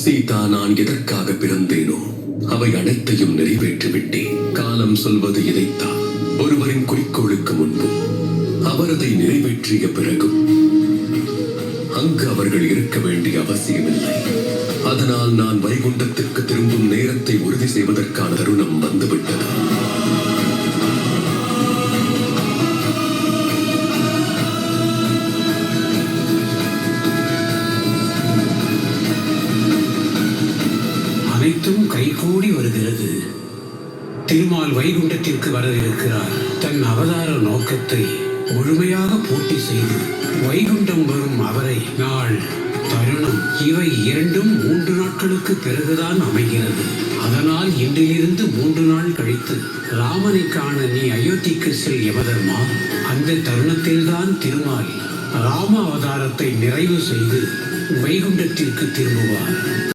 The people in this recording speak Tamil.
சீதா நான் எதற்காக பிறந்தேனோ அவை அனைத்தையும் நிறைவேற்றிவிட்டேன். காலம் சொல்வது இதைத்தான். ஒருவரின் குறிக்கோளுக்கு முன்பு அவர் அதை நிறைவேற்றிய பிறகும் அங்கு அவர்கள் இருக்க வேண்டிய அவசியமில்லை. அதனால் நான் வைகுண்டத்திற்கு திரும்பும் நேரத்தை உறுதி செய்வதற்கான தருணம் வந்துவிட்டது. அனைத்தும் கைகூடி வருகிறது. திருமால் வைகுண்டத்திற்கு வர இருக்கிறார் தன் அவதார நோக்கத்தை முழுமையாக பூர்த்தி செய்து வைகுண்டம் வரும் அவரை நாள் தருணம் இவை இரண்டும் மூன்று நாட்களுக்கு பிறகுதான் அமைகிறது. அதனால் இன்றிலிருந்து மூன்று நாள் கழித்து ராமனை காண நீ அயோத்திக்கு செல் யமதர்மா அந்த தருணத்தில்தான் திருமால் ராம அவதாரத்தை நிறைவு செய்து வைகுண்டத்திற்கு திரும்புவார்.